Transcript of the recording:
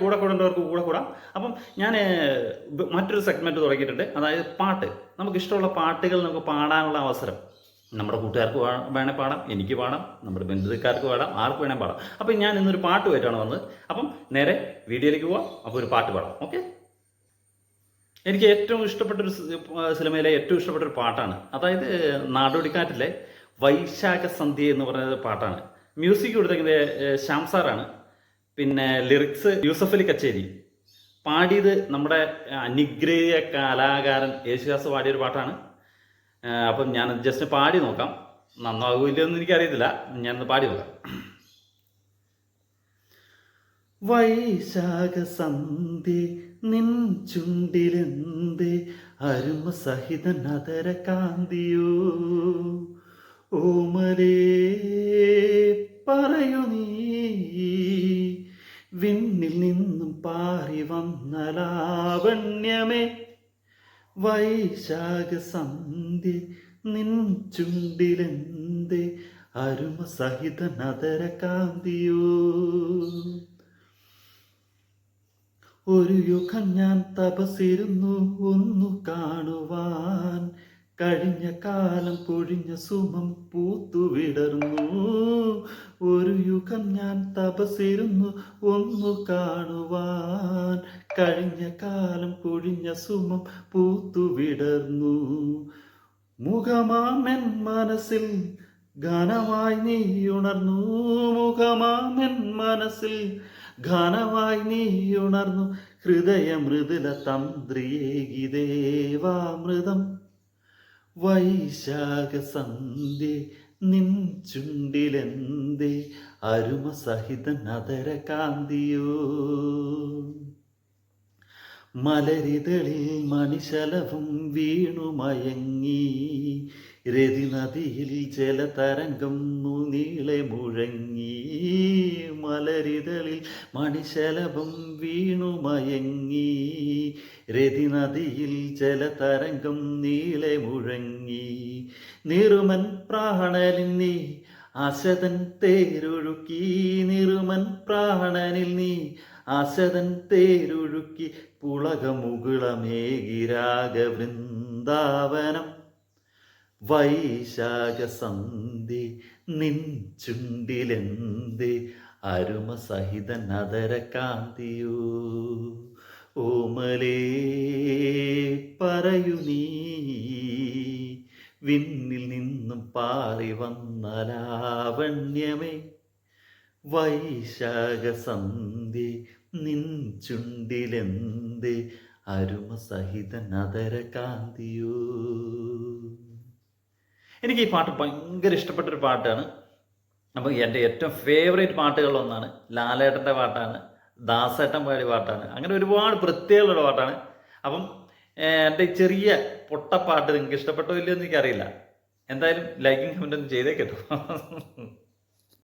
കൂടെ കൂടേണ്ടവർക്ക് കൂടെ കൂടാം. അപ്പം ഞാൻ മറ്റൊരു സെഗ്മെന്റ് തുടങ്ങിയിട്ടുണ്ട്. അതായത് പാട്ട്. നമുക്ക് ഇഷ്ടമുള്ള പാട്ടുകൾ നമുക്ക് പാടാനുള്ള അവസരം. നമ്മുടെ കൂട്ടുകാർക്ക് വേണേൽ പാടാം. എനിക്ക് പാടാം. നമ്മുടെ ബന്ധുക്കാർക്ക് പാടാം. ആർക്ക് വേണേൽ പാടാം. അപ്പം ഞാൻ ഇന്നൊരു പാട്ട് പോയിട്ടാണ് വന്നത്. അപ്പം നേരെ വീഡിയോയിലേക്ക് പോവാം. അപ്പോൾ ഒരു പാട്ട് പാടാം. ഓക്കെ? എനിക്ക് ഏറ്റവും ഇഷ്ടപ്പെട്ട ഒരു സിനിമയിലെ ഏറ്റവും ഇഷ്ടപ്പെട്ട ഒരു പാട്ടാണ്. അതായത് നാടോടിക്കാറ്റിലെ വൈശാഖ സന്ധ്യ എന്ന് പറയുന്ന പാട്ടാണ്. മ്യൂസിക് കൊടുത്തേക്കുന്നത് ശ്യാം സാറാണ്. പിന്നെ ലിറിക്സ് യൂസഫ് അലി കച്ചേരി. പാടിയത് നമ്മുടെ അനുഗ്രഹീയ കലാകാരൻ യേശുദാസ് പാടിയൊരു പാട്ടാണ്. അപ്പം ഞാൻ ജസ്റ്റ് പാടി നോക്കാം. നന്നാവില്ലെന്ന് എനിക്കറിയത്തില്ല. ഞാനൊന്ന് പാടി നോക്കാം. വൈശാഖ സന്ധി നിൻ ചുണ്ടിലെന്ത് അരുമ സഹിത നദര കാന്തിയോ ഓമരേ പറയൂ നീ വിണ്ണിൽ നിന്നും പാറി വന്ന ലാവണ്യമേ വൈശാഖ സന്ധ്യ നിൻ ചുണ്ടിലെന്തെ? അരുമ സഹിത നദര കാന്തിയോ ഒരു യുഗം ഞാൻ തപസിരുന്നു ഒന്നു കാണുവാൻ കഴിഞ്ഞ കാലം പൊഴിഞ്ഞ സുമം പൂത്തുവിടർന്നു. ഒരു യുഗം ഞാൻ തപസിരുന്നു ഒന്നു കാണുവാൻ. കഴിഞ്ഞ കാലം പൊഴിഞ്ഞ സുമം പൂത്തുവിടർന്നു. മുഖമാമൻ മനസ്സിൽ ഗാനമായി നീ ഉണർന്നു മുഖമാമൻ മനസ്സിൽ ഗാനമായി നീ ഉണർന്നു ഹൃദയ മൃദുല തന്ത്രിയേകി ദേവാമൃതം വൈശാഖ സന്ധ്യ നിൻ ചുണ്ടിലെന്തേ അരുമ സഹിത നദര കാന്തിയോ മലരിതളിൽ മണിശലവും വീണു മയങ്ങി രതി നദിയിൽ ജലതരംഗം നീളെ മുഴങ്ങി. മലരിതളിൽ മണിശലഭം വീണു മയങ്ങി. രതി നദിയിൽ ജലതരംഗം നീളെ മുഴങ്ങി. നിറുമൻ പ്രാണനിൽ നീ അശതൻ തേരൊഴുക്കി. നിറുമൻ പ്രാണനിൽ നീ അശതൻ തേരൊഴുക്കി. പുളകമുകുളമേകിരാഗ വൃന്ദാവനം വൈശാഖ നിൻ ചുണ്ടിലെന്ത് അരുമ സഹിത നദര കാന്തിയോ ഓമലേ പറയൂ നീ വിണ്ണിൽ നിന്നും പാറി വന്ന ലാവണ്യമേ. വൈശാഖസന്ധി നിൻ ചുണ്ടിലെന്ത് അരുമ സഹിത നദര കാന്തിയോ എനിക്ക് ഈ പാട്ട് ഭയങ്കര ഇഷ്ടപ്പെട്ടൊരു പാട്ടാണ്. അപ്പം എന്റെ ഏറ്റവും ഫേവറേറ്റ് പാട്ടുകളിലൊന്നാണ് ലാലേട്ടന്റെ പാട്ടാണ് ദാസേട്ടൻ പാടി പാട്ടാണ്. അങ്ങനെ ഒരുപാട് പ്രത്യേകതയുള്ള പാട്ടാണ്. അപ്പം എന്റെ ചെറിയ പൊട്ടപ്പാട്ട് നിങ്ങൾക്ക് ഇഷ്ടപ്പെട്ടോ ഇല്ലയോ എന്ന് എനിക്കറിയില്ല. എന്തായാലും ലൈക്കിങ് കമന്റ് ഒന്നും ചെയ്തേ കേട്ടോ